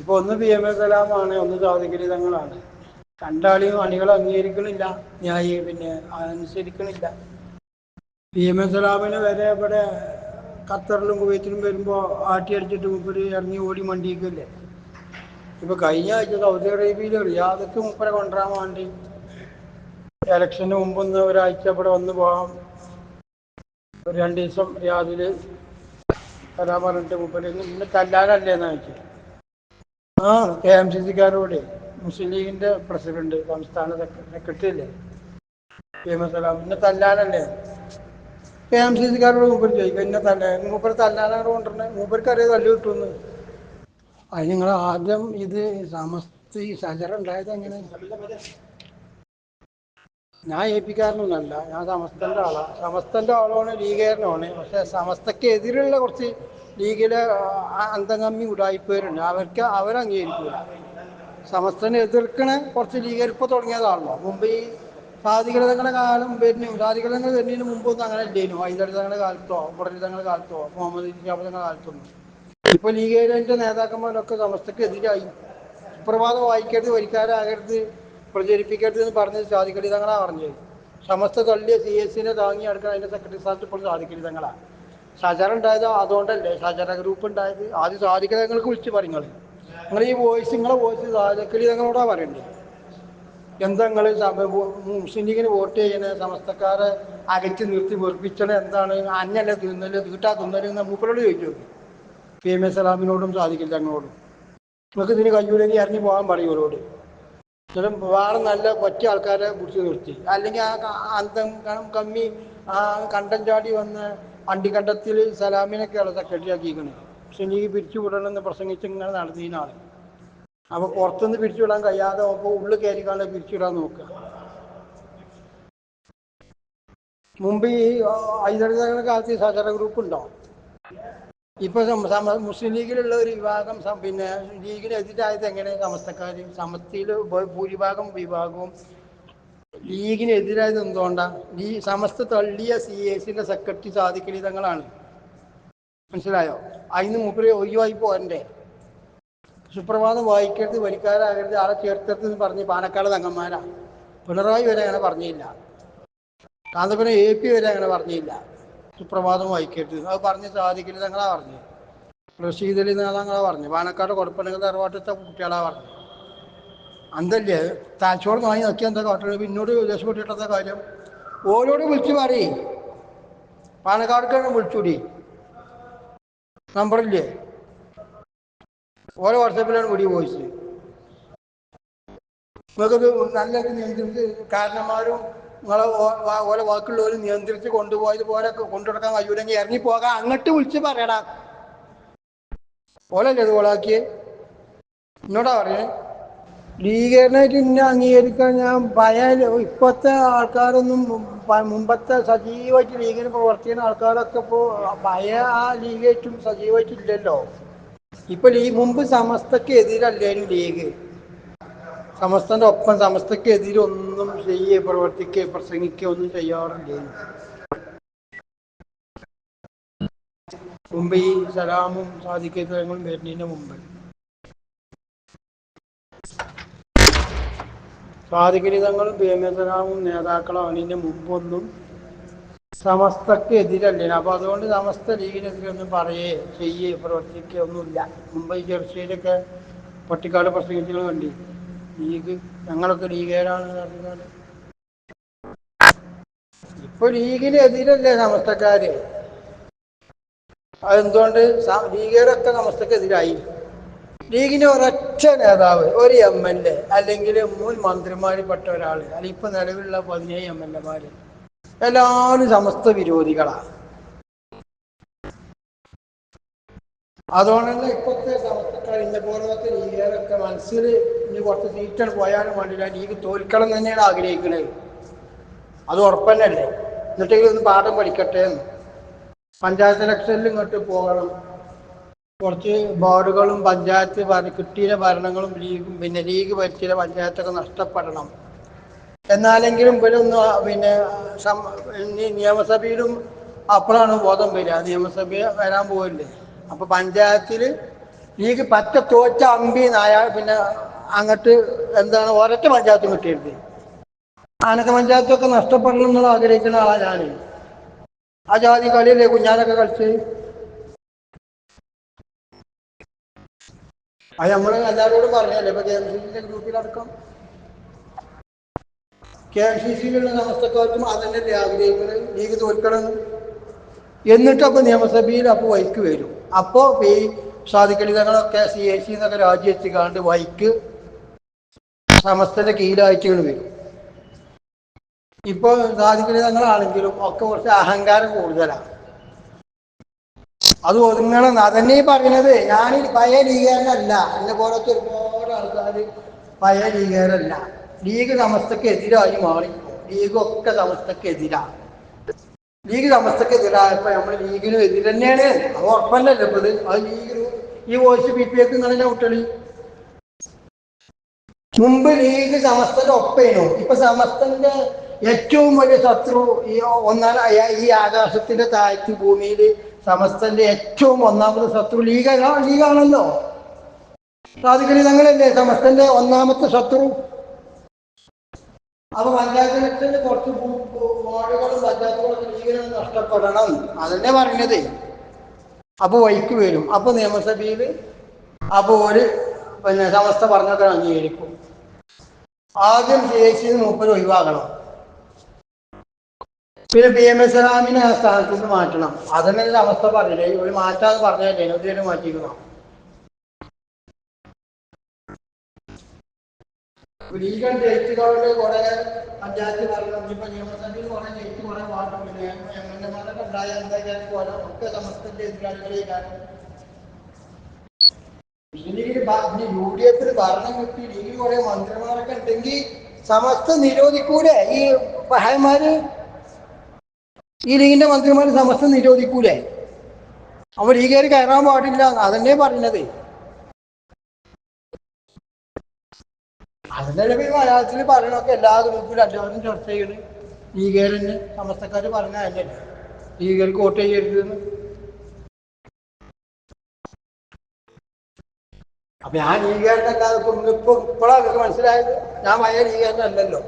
ഇപ്പൊ ഒന്ന് P M A കലാമാണ് ഒന്ന് സാധികരിതങ്ങളാണ് രണ്ടാളിയും അണികൾ അംഗീകരിക്കണില്ല ന്യായി പിന്നെ അനുസരിക്കണില്ല. പി എം എ സലാമിന് വരെ ഇവിടെ ഖത്തറിലും കുവൈത്തിലും വരുമ്പോൾ ആട്ടി അടിച്ചിട്ട് മുപ്പര് ഇറങ്ങി ഓടി മണ്ടിയിക്കില്ലേ. ഇപ്പൊ കഴിഞ്ഞ ആഴ്ച സൗദി അറേബ്യയിൽ റിയാദക്ക് മുപ്പരെ കൊണ്ടുവരാൻ വേണ്ടി ഇലക്ഷന് മുമ്പൊന്ന് ഒരാഴ്ച ഇവിടെ വന്ന് പോകാം. ഒരു രണ്ട് ദിവസം റിയാദിൽ വരാൻ പറഞ്ഞിട്ട് മുപ്പര് ഇന്ന് കല്ലാനല്ലേ എന്ന് ചോദിച്ചു. ആ കെ എം സി സിക്കാരോട് മുസ്ലിം ലീഗിന്റെ പ്രസിഡന്റ് സംസ്ഥാന സെക്രട്ടറി അല്ലേ പി എം സലാം. ഇന്നെ തല്ലാനല്ലേ? കെ എം സി സിക്കാരോട് മൂപ്പർ ചോദിക്കും ഇന്നെ തല്ല മൂപ്പർ തല്ലാനാണ് കൊണ്ടുവരണേ മൂപ്പർക്ക് അറിയാം തല്ലു കിട്ടുമെന്ന്. അത് നിങ്ങൾ ആദ്യം ഇത് സമസ്ത ഈ സജറ ഉണ്ടായത് എങ്ങനെ? ഞാൻ ഏൽപ്പിക്കാരനൊന്നല്ല ഞാൻ സമസ്തന്റെ ആളാണ് സമസ്തന്റെ ആളാണ് ലീഗുകാരനാണ്. പക്ഷെ സമസ്തക്ക് എതിരുള്ള കുറച്ച് ലീഗിലെ അന്തംഗമ്മി ഉടായിപ്പേരുണ്ട് അവർക്ക് അവരംഗീകരിക്കില്ല സമസ്തനെ എതിർക്കണ കുറച്ച് ലീഗർ തുടങ്ങിയതാണല്ലോ. മുമ്പ് ഈ കാലം വരുന്നു. സാധികളങ്ങൾ വരുന്നതിന് മുമ്പൊന്നും അങ്ങനെ ഇല്ലേനു. വൈദ്യുതങ്ങളുടെ കാലത്തോ ഉപരിതങ്ങളുടെ കാലത്തോ മുഹമ്മദ് ഷാബിന്റെ കാലത്തൊന്നും. ഇപ്പൊ ലീഗേരിന്റെ നേതാക്കന്മാരൊക്കെ സമസ്തക്ക് എതിരായി. സുപ്രഭാതം വായിക്കരുത് വരിക്കാരാകരുത് പ്രചരിപ്പിക്കരുത് എന്ന് പറഞ്ഞത് സാധിക്കരുത് തങ്ങളാ പറഞ്ഞത്. സമസ്ത തള്ളിയ സി എസിനെ താങ്ങി അടുക്കാൻ അതിന്റെ സെക്രട്ടറി സ്ഥാനത്ത് ഇപ്പോൾ സാധിക്കരുത് ഷജറ ഉണ്ടായത് അതുകൊണ്ടല്ലേ? സഹചാര ഗ്രൂപ്പ് ഉണ്ടായത്. ആദ്യം സാധിക്കുന്നത് നിങ്ങൾക്ക് വിളിച്ച് പറയുങ്ങൾ നിങ്ങൾ ഈ വോയിസ് നിങ്ങളെ വോയിസ് സാധിക്കലി നിങ്ങളോടാ പറയണ്ടേ? എന്താ നിങ്ങൾ മുസ്ലിം ലീഗിന് വോട്ട് ചെയ്യണേ? സമസ്തക്കാരെ അകറ്റി നിർത്തി വെറുപ്പിച്ചത് എന്താണ്? അന്നല്ലേ തിന്നൽ? തീട്ടാ തിന്നൽ? എന്ന് മൂപ്പരോട് ചോദിച്ചു പി എം എസ് സലാമിനോടും സാധിക്കില്ല ഞങ്ങളോടും. നിങ്ങൾക്ക് ഇതിന് കഴിയൂലെങ്കിൽ ഇറങ്ങി പോകാൻ പറയും ഇവരോട് എന്നിട്ടും വേറെ നല്ല പറ്റിയ ആൾക്കാരെ പിടിച്ച് നിർത്തി. അല്ലെങ്കിൽ ആ അന്തം കമ്മി ആ കണ്ടം ചാടി വന്ന് അണ്ടിക്കണ്ടത്തിൽ സലാമിനൊക്കെയാണ് സെക്രട്ടറി ആക്കിയിരിക്കണേ പക്ഷെ എനിക്ക് പിരിച്ചു വിടണമെന്ന് പ്രസംഗിച്ച് ഇങ്ങനെ നടന്നീനാണ് അപ്പൊ പുറത്തുനിന്ന് പിരിച്ചുവിടാൻ കഴിയാതെ അപ്പോൾ ഉള്ളിൽ കയറിക്കാണ്ട് പിരിച്ചുവിടാൻ നോക്കുക. മുമ്പ് ഈ ഐതരുടെ കാലത്ത് ഈ സഹകരണ ഗ്രൂപ്പ് ഉണ്ടോ? ഇപ്പൊ മുസ്ലിം ലീഗിലുള്ള ഒരു വിഭാഗം പിന്നെ ലീഗിനെതിരായത് എങ്ങനെ? സമസ്തക്കാര് സമസ്തയിൽ ഭൂരിഭാഗം വിഭാഗവും ലീഗിനെതിരായത് എന്തുകൊണ്ടാ? ഈ സമസ്ത തള്ളിയ സി എസിന്റെ സെക്രട്ടറി സാധിക്കലി തങ്ങളാണ്. മനസ്സിലായോ? അതിന് മൂപ്പര് ഒഴിവായി പോരണ്ടേ? സുപ്രഭാതം വായിക്കരുത് വലിക്കാരാകരുത് ആളെ ചേർത്തരുത് എന്ന് പറഞ്ഞ് പാലക്കാട് തങ്ങന്മാരാ. പിണറായി വരെ അങ്ങനെ പറഞ്ഞില്ല. കാന്തപുരം എ പി വരെ അങ്ങനെ പറഞ്ഞില്ല. സുപ്രഭാതം വായിക്കരുത്. അത് പറഞ്ഞ് സാധിക്കരുത് തങ്ങളാ പറഞ്ഞു. റഷീദ് അലി പറഞ്ഞു. പാലക്കാട് കൊടുപ്പനങ്ങൾ തറവാട്ടത്തെ കുട്ടികളാ പറഞ്ഞു. അന്തല്ലേ? താച്ചോട് വാങ്ങി നോക്കിയാൽ എന്താ കാട്ടുള്ളത് പിന്നോട് രക്ഷപ്പെട്ടിട്ടെന്താ കാര്യം? ഓരോട് വിളിച്ചു മാറി. പാലക്കാട് വിളിച്ചൂടി നമ്പറില്ലേ? ഓരോ വാട്സാപ്പിലാണ് കൂടി വോയിസ്. നിങ്ങൾക്കത് നല്ല നിയന്ത്രിച്ച് കാരണന്മാരും നിങ്ങളെ ഓരോ വാക്കുള്ളവരും നിയന്ത്രിച്ച് കൊണ്ടുപോയത് പോലെ കൊണ്ടുനടക്കാൻ കഴിയൂലെങ്കിൽ ഇറങ്ങി പോകാൻ അങ്ങോട്ട് വിളിച്ച് പറയടാ. ഓലല്ലേ ഇത് ഓളാക്കിയേ? എന്നോടാ പറയേ ലീഗേറിനായിട്ട് ഇന്നെ അംഗീകരിക്കാൻ ഞാൻ പഴയ ഇപ്പോഴത്തെ ആൾക്കാരൊന്നും മുമ്പത്തെ സജീവമായിട്ട് ലീഗിന് പ്രവർത്തിക്കുന്ന ആൾക്കാരൊക്കെ ഇപ്പോൾ ഭയ ആ ലീഗായിട്ടും സജീവമായിട്ടില്ലല്ലോ ഇപ്പൊ ലീ മുമ്പ് സമസ്തക്ക് എതിരല്ലേനും ലീഗ്. സമസ്തന്റെ ഒപ്പം സമസ്തക്ക് എതിരൊന്നും ചെയ്യേ പ്രവർത്തിക്കുക പ്രസംഗിക്കുക ഒന്നും ചെയ്യാറില്ലേ? മുമ്പ് ഈ സലാമും സാധിക്കങ്ങളും വരുന്നതിന് മുമ്പ്. സാധികരിതങ്ങളും പി എം നേതാക്കളും അതിന് മുമ്പൊന്നും സമസ്തക്ക് എതിരല്ലേ അപ്പൊ അതുകൊണ്ട് സമസ്ത ലീഗിനെതിരെ ഒന്നും പറയേ ചെയ്യേ പ്രവർത്തിക്കുക ഒന്നുമില്ല. മുംബൈ ജെർസിയിലൊക്കെ പട്ടിക്കാട് പ്രസംഗിച്ചുകൾ കണ്ടി. ലീഗ് ഞങ്ങളൊക്കെ ലീഗേരാണ് ഇപ്പൊ ലീഗിന് എതിരല്ലേ സമസ്തക്കാര്. അതെന്തുകൊണ്ട് ലീഗേരൊക്കെ സമസ്തക്കെതിരായി. ലീഗിന് ഒരൊറ്റ നേതാവ് ഒരു എം എൽ എ അല്ലെങ്കിൽ മുൻ മന്ത്രിമാരിൽപ്പെട്ട ഒരാൾ അല്ലെങ്കിൽ ഇപ്പൊ നിലവിലുള്ള പതിനേഴ് എം എൽ എമാര്. എല്ലാവരും സമസ്ത വിരോധികളാണ് അതുകൊണ്ട് തന്നെ ഇപ്പോഴത്തെ സമസ്തക്കാർ ഇന്ന പോലത്തെ ലീഗുകാരൊക്കെ മനസ്സിൽ ഇനി കുറച്ച് സീറ്റുകൾ പോയാലും വേണ്ടില്ല ലീഗ് തോൽക്കണം തന്നെയാണ് ആഗ്രഹിക്കുന്നത്. അത് ഉറപ്പന്നല്ലേ? എന്നിട്ടെങ്കിലും ഒന്ന് പാഠം പഠിക്കട്ടെ എന്ന്. പഞ്ചായത്ത് ഇലക്ഷനിൽ ഇങ്ങോട്ട് പോകണം. കുറച്ച് ബോർഡുകളും പഞ്ചായത്ത് കിട്ടിയ ഭരണങ്ങളും ലീഗും പിന്നെ ലീഗ് ഭരിച്ചിയ പഞ്ചായത്തൊക്കെ നഷ്ടപ്പെടണം. എന്നാലെങ്കിലും ഇവരൊന്ന് പിന്നെ നിയമസഭയിലും അപ്പോഴാണ് ബോധം വരിക. നിയമസഭ വരാൻ പോകില്ലേ അപ്പൊ പഞ്ചായത്തിൽ ലീഗ് പറ്റ തോറ്റ നായ പിന്നെ അങ്ങോട്ട് എന്താണ് ഒരൊറ്റ പഞ്ചായത്തും കിട്ടിയത് ആനക്ക പഞ്ചായത്തൊക്കെ നഷ്ടപ്പെടണം എന്നുള്ള ആഗ്രഹിക്കുന്ന ആളാണ് ഞാൻ ആ ജാതി കളിയല്ലേ കുഞ്ഞാനൊക്കെ കളിച്ച്? അത് നമ്മൾ എല്ലാവരോടും പറഞ്ഞല്ലേ ഇപ്പൊ കെ എം സി സിന്റെ ഗ്രൂപ്പിലടക്കം. കെ എം സി സിയിലുള്ള സമസ്തക്കാർക്കും അതന്നെ ആഗ്രഹിക്കുന്നത് ലീഗ് തോൽക്കണം. എന്നിട്ടപ്പോൾ നിയമസഭയിൽ അപ്പോൾ വൈക്ക് വരും. അപ്പോൾ ഈ സാധിക്കളിതങ്ങളൊക്കെ സി എ സി എന്നൊക്കെ രാജിവെച്ച് കാണ്ട് വൈക്ക് സമസ്തന്റെ കീഴാഴ്ചകൾ വരും. ഇപ്പോൾ സാധിക്കളിതങ്ങളാണെങ്കിലും ഒക്കെ കുറച്ച് അഹങ്കാരം കൂടുതലാണ്. അത് ഒതുങ്ങണം. അതന്നെ പറയുന്നത്. ഞാൻ പഴയ ലീഗുകാരനല്ല. എന്നെ പോലത്തെ ഒരുപാട് ആൾക്കാർ പഴയ ലീഗുകാരല്ല. ലീഗ് സമസ്തക്ക് എതിരായി മാറി. ലീഗൊക്കെ സമസ്തക്ക് എതിരാണ് ലീഗ് സമസ്തക്ക് നമ്മൾ ലീഗിനും എതിര് തന്നെയാണ്. അത് ഉറപ്പല്ലല്ലോ ഇപ്പൊ അത് ലീഗ് ഈ വോയിസ് ബി പി എക്ക് നിങ്ങളെ വിട്ടളി മുമ്പ് ലീഗ് സമസ്തന്റെ ഒപ്പേനു? ഇപ്പൊ സമസ്തന്റെ ഏറ്റവും വലിയ ശത്രു ഈ ഒന്നാം ഈ ആകാശത്തിന്റെ താഴ്ത്തി ഭൂമിയിൽ സമസ്തന്റെ ഏറ്റവും ഒന്നാമത്തെ ശത്രു ലീഗ ലീഗാണല്ലോ. സാധിക്കണി തങ്ങളല്ലേ സമസ്തന്റെ ഒന്നാമത്തെ ശത്രു? അപ്പൊ പഞ്ചായത്ത് ഇലക്ഷന് കുറച്ച് വാർഡുകളും പഞ്ചായത്തുകളും ലീഗിന് നഷ്ടപ്പെടണം. അതന്നെ പറഞ്ഞത്. അപ്പൊ വൈക്ക് വരും. അപ്പൊ നിയമസഭയിൽ അപ്പൊ ഒരു പിന്നെ സമസ്ത പറഞ്ഞൊക്കെ അംഗീകരിക്കും. ആദ്യം ശേഷി മുപ്പത് ഒഴിവാക്കണം പിന്നെ പി എം എസ് റാമിനെ ആ സ്ഥാനത്ത് മാറ്റണം. അതന്നെ അവസ്ഥ പറഞ്ഞില്ലേ ഒരു മാറ്റാന്ന് പറഞ്ഞല്ലേ ഇതുവരെ മാറ്റിക്കണം ലീഗൽ ജയിച്ചുകളുടെ കുറെ പഞ്ചായത്ത് ഭരണം. ഇപ്പൊ നിയമസഭയിൽ കുറെ ജയിച്ച് കുറെ വാർഡ് പിന്നെ എം എൽ എമാരൊക്കെ ഉണ്ടായ എന്തായാലും പോലെ ഒക്കെ സമസ്തന്റെ എതിരാളികളെ കാരണം ലീഗിൽ യു ഡി എഫിൽ ഭരണം കിട്ടി. ലീഗിൽ കുറെ മന്ത്രിമാരൊക്കെ ഉണ്ടെങ്കിൽ സമസ്ത നിരോധിക്കൂടെ ഈ പഹയന്മാര് ഈ ലീഗിന്റെ മന്ത്രിമാർ സമസ്ത നിരോധിക്കൂലേ? അവർ ഈ കയറി കയറാൻ പാടില്ല അതന്നെ പറഞ്ഞത് അതിന്റെ മലയാളത്തിൽ പറയണൊക്കെ എല്ലാ ഗ്രൂപ്പിലും എല്ലാവരും ചർച്ച ചെയ്യണ്. ലീഗുകാരന് സമസ്തക്കാർ പറഞ്ഞ അതല്ലേ ലീഗുകാർക്ക് വോട്ട് ചെയ്യരുതെന്ന് അപ്പൊ ഞാൻ ലീഗുകാരനല്ലാതെ ഇപ്പൊ ഇപ്പൊ ഇപ്പോഴാണ് മനസ്സിലായത്? ഞാൻ പഴയ ലീഗുകാരനല്ലല്ലോ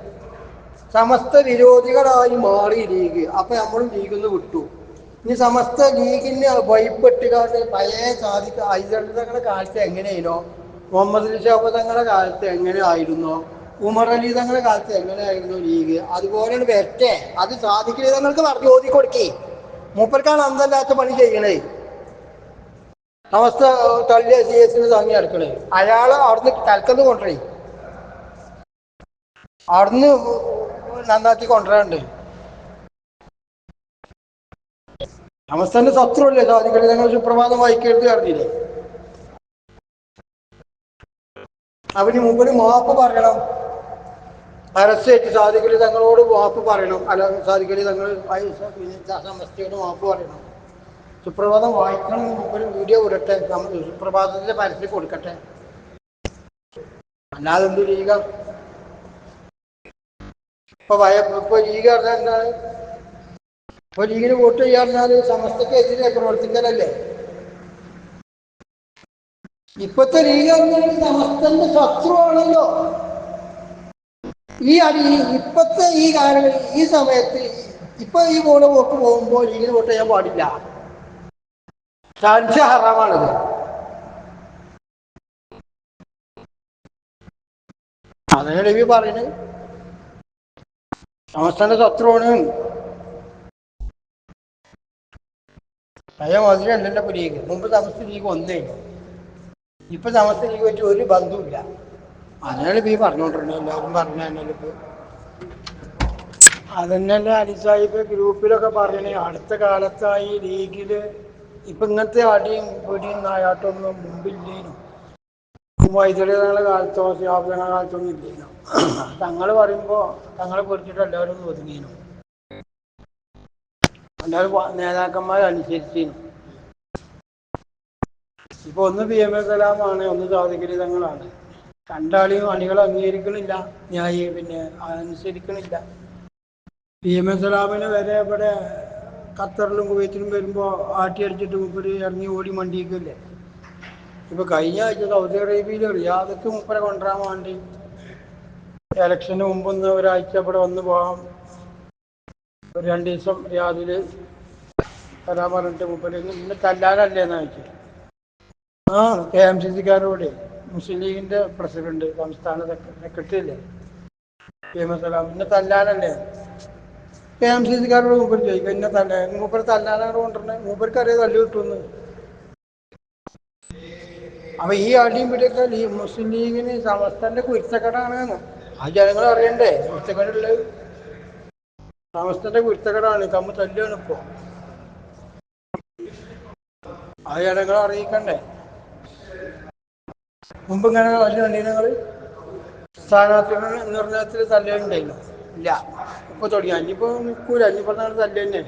സമസ്ത വിരോധികളായി മാറി ലീഗ്. അപ്പൊ നമ്മളും നിന്ന് വിട്ടു. ഇനി സമസ്ത ലീഗിന് വൈപ്പെട്ടുകാരുടെ പഴയ സാധിക്ക ഐതങ്ങളുടെ കാലത്ത് എങ്ങനെയായിരുന്നോ മുഹമ്മദ് അലി ഷാബ് തങ്ങളുടെ കാലത്ത് എങ്ങനെ ആയിരുന്നോ ഉമർ അലി തങ്ങളുടെ കാലത്ത് എങ്ങനെയായിരുന്നു ലീഗ്? അതുപോലെയാണ് വെറ്റെ അത് സാധിക്കില്ല തങ്ങൾക്ക് പറഞ്ഞു ഓതി കൊടുക്കേ. മൂപ്പർക്കാണ് അന്തല്ലാത്ത പണി ചെയ്യണേ. സമസ്ത തള്ളിയ സി എസിന് തങ്ങി എടുക്കണേ അയാളെ അവിടുന്ന് തലക്കന്ന് കൊണ്ടുപോയി അവിടുന്ന് നന്നാക്കി കൊണ്ടുവരാണ്ട് സമസ്തന്റെ ശത്രുവല്ലേ സാധിക്കൽ ഞങ്ങൾ സുപ്രഭാതം വായിക്കരുത് അറിഞ്ഞില്ലേ അവന് മുമ്പിൽ മാപ്പ് പറയണം. പരസ്യമായിട്ട് സാധിക്കൽ തങ്ങളോട് മാപ്പ് പറയണം. അല്ല സാധിക്കൽ തങ്ങൾ സമസ്തയോട് മാപ്പ് പറയണം. സുപ്രഭാതം വായിക്കണം മുമ്പിൽ വീഡിയോ വിടട്ടെ സുപ്രഭാതത്തിന്റെ പരസ്യം കൊടുക്കട്ടെ. അല്ലാതെ എന്ത് ചെയ്യുക? ഇപ്പൊ വയ ഇപ്പൊ ലീഗ് പറഞ്ഞാൽ എന്താണ് ഇപ്പൊ ലീഗിന് വോട്ട് ചെയ്യാറിഞ്ഞാൽ സമസ്തക്കെതിരെ പ്രവർത്തിക്കലല്ലേ? ഇപ്പത്തെ ലീഗ് പറഞ്ഞാൽ സമസ്തന്റെ ശത്രുവാണല്ലോ. ഈ അടി ഇപ്പത്തെ ഈ കാലങ്ങളിൽ ഈ സമയത്ത് ഇപ്പൊ ഈ പോണ വോട്ട് പോകുമ്പോൾ ലീഗിന് വോട്ട് ചെയ്യാൻ പാടില്ല. ഹറാമാണത്. ലവി രവി പറയുന്നത് സമസ്തന്റെ ശത്രുവാണ്. പഴയ മാതിരി അല്ലല്ലോ മുമ്പ് സമസ്ത ലീഗ് ഒന്നേ ഇപ്പൊ സമസ്ത ലീഗ് പറ്റി ഒരു ബന്ധവുമില്ല. അതിനാണ് ഇപ്പൊ ഈ പറഞ്ഞോണ്ടിരുന്നത് എല്ലാവരും പറഞ്ഞു തന്നെയല്ലോ ഇപ്പൊ. അതന്നെയല്ലേ അലിസാഹിബ് ഗ്രൂപ്പിലൊക്കെ പറയണേ അടുത്ത കാലത്തായി ലീഗിൽ ഇപ്പൊ ഇങ്ങനത്തെ അടിയും പിടിയും നായാട്ടൊന്നും മുമ്പില്ലേനും. വൈദ്യുതികളുടെ കാലത്തോ ശാബ്ദങ്ങളുടെ കാലത്തൊന്നും ഇല്ലേനു തങ്ങൾ പറയുമ്പോ തങ്ങളെ പൊരിച്ചിട്ട് എല്ലാവരും ഒതുങ്ങിയിരുന്നു എല്ലാവരും നേതാക്കന്മാർ അനുസരിച്ചിരുന്നു. ഇപ്പൊ ഒന്ന് പി എം എ കലാമാണ് ഒന്ന് സാധിക്കരി തങ്ങളാണ്. രണ്ടാളിയും അണികൾ അംഗീകരിക്കണില്ല ന്യായി പിന്നെ അനുസരിക്കണില്ല. പി എം എ സലാമിന് വരെ ഇവിടെ ഖത്തറിലും കുവൈത്തിലും വരുമ്പോൾ ആട്ടി അടിച്ചിട്ട് മുപ്പര് ഇറങ്ങി ഓടി മണ്ടിയിക്കില്ലേ? ഇപ്പൊ കഴിഞ്ഞ ആഴ്ച സൗദി അറേബ്യയിൽ റിയാദക്ക് മുപ്പരെ കൊണ്ടുവരാൻ വേണ്ടി. ഇലക്ഷന് മുമ്പൊന്ന് ഒരാഴ്ച ഇവിടെ വന്നു പോകാം. ഒരു രണ്ട് ദിവസം റിയാദിൽ വരാൻ പറഞ്ഞിട്ട് മുപ്പര് ഇന്ന് തല്ലാനല്ലേ എന്ന് ചോദിച്ചു. ആ കെ എം സി സിക്കാരോട് മുസ്ലിം ലീഗിന്റെ പ്രസിഡന്റ് സംസ്ഥാന സെക്രട്ടറി അല്ലേ കെ എം സലാം ഇന്നെ തല്ലാനല്ലേ? കെ എം സി സിക്കാരോട് മൂപ്പർ ചോദിക്കും ഇന്നെ തല്ല മൂപ്പർ തല്ലാനാണ് കൊണ്ടുവരുന്നത്. മൂപ്പർക്ക് അറിയാം തല്ലു കിട്ടുമെന്ന്. അപ്പൊ ഈ അടിയും പിടിയൊക്കെ ഈ മുസ്ലിം ലീഗിന് സമസ്തന്റെ കുരുത്തക്കടാണ് ആ ജനങ്ങൾ അറിയണ്ടേ? കുരുത്തക്കടുള്ളത്. സമസ്തന്റെ കുരുത്തക്കടാണ്. തമ്മിൽ തല്ലാണ് ഇപ്പോ. ആ ജനങ്ങൾ അറിയിക്കണ്ടേ? മുമ്പ് ഇങ്ങനെ വലിയ കണ്ടീനങ്ങൾ സ്ഥാനാർത്ഥികളുടെ നിർണയത്തിൽ തല്ലുണ്ടായിരുന്നു ഇല്ല. ഇപ്പൊ തുടങ്ങി. അഞ്ഞിപ്പോ നിൽക്കൂല. അഞ്ഞിപ്പോ തല്ല് തന്നെ.